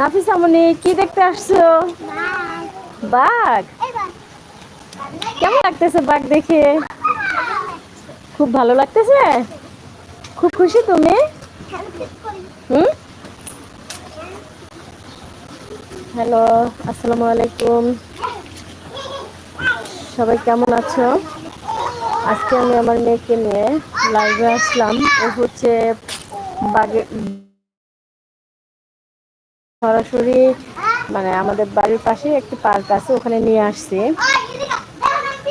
নাফিস আমনি, কি দেখতে আসছো? বাঘ। কেমন লাগতেছে বাঘ দেখে? খুব ভালো লাগতেছে? খুব খুশি তুমি? হুম? হ্যালো, আসসালামু আলাইকুম। সবাই কেমন আছো? আজকে আমি আমার মেয়েকে নিয়ে লাইভে আসলাম। ও হচ্ছে বাগে সরাসরি মানে আমাদের বাড়ির পাশে একটি পার্ক আছে, ওখানে নিয়ে আসছি।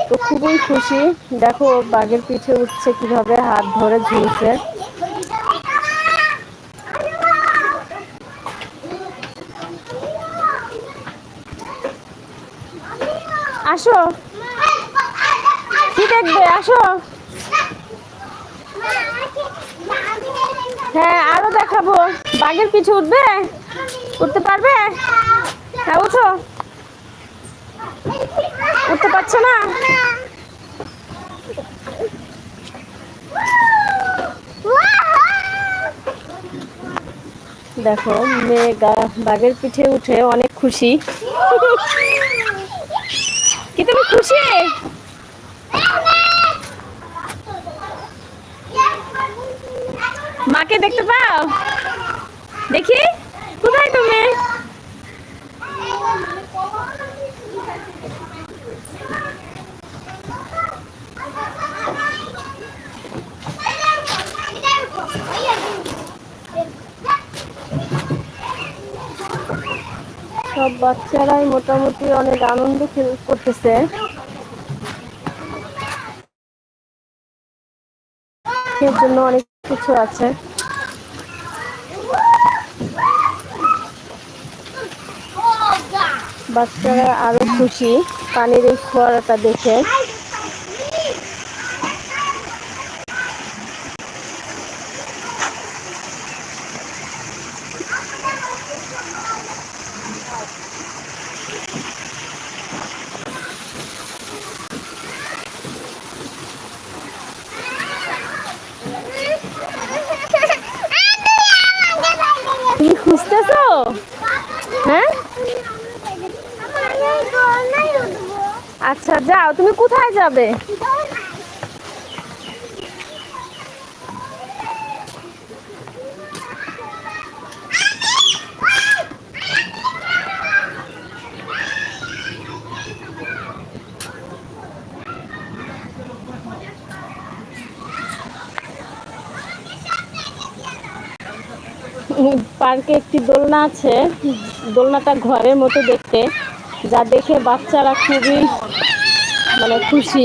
তো খুবই খুশি। দেখো, বাঘের পিঠে উঠছে কীভাবে, হাত ধরে ঝুলছে। আসো। কি দেখবে? আসো। হ্যাঁ আরও দেখাবো। বাঘের পিঠে উঠবে? উঠতে পারবে? হ্যাঁ উঠো। উঠতে পারছ না? দেখো মেয়ে বাঘের পিঠে উঠে অনেক খুশি। কি তুমি খুশি? মাকে দেখতে পাও? দেখি। তুমি সব বাচ্চারাই মোটামুটি অনেক আনন্দ ফিল করতেছে। জন্য অনেক কিছু আছে। বাচ্চারা আরও খুশি পানির ফোয়ারাটা দেখে তুমি খুঁজতেছো হ্যাঁ আচ্ছা যাও, তুমি কোথায় যাবে? পার্কে একটি দোলনা আছে। দোলনাটা ঘরের মতো দেখতে। যা দেখে বাচ্চারা খুবই মানে খুশি।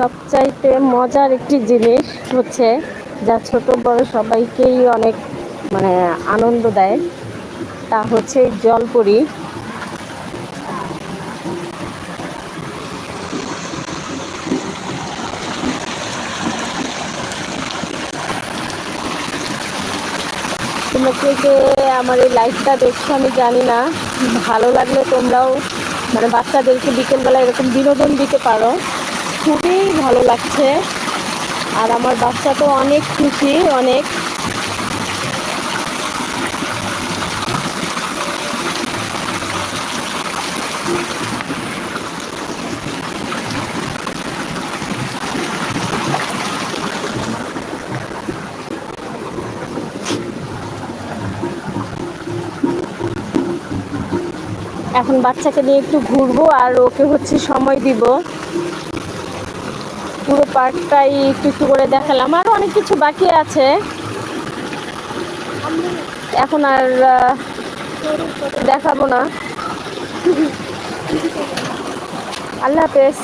সবচাইতে মজার একটি জিনিস হচ্ছে যা ছোট বড় সবাইকেই অনেক মানে আনন্দ দেয়, তা হচ্ছে জলপরি। তোমরা কে আমার এই লাইফটা দেখছ, আমি জানি না, ভালো লাগলে তোমরাও মানে বাচ্চাদেরকে বিকেলবেলা এরকম বিনোদন দিতে পারো। খুবই ভালো লাগছে। আর আমার বাচ্চা তো অনেক খুশি, অনেক। এখন বাচ্চাকে নিয়ে একটু ঘুরবো আর ওকে হচ্ছে সময় দিব। পুরো পার্কটাই একটু একটু করে দেখালাম। আরও অনেক কিছু বাকি আছে। এখন আর দেখাবো না। আল্লাহ হাফেজ।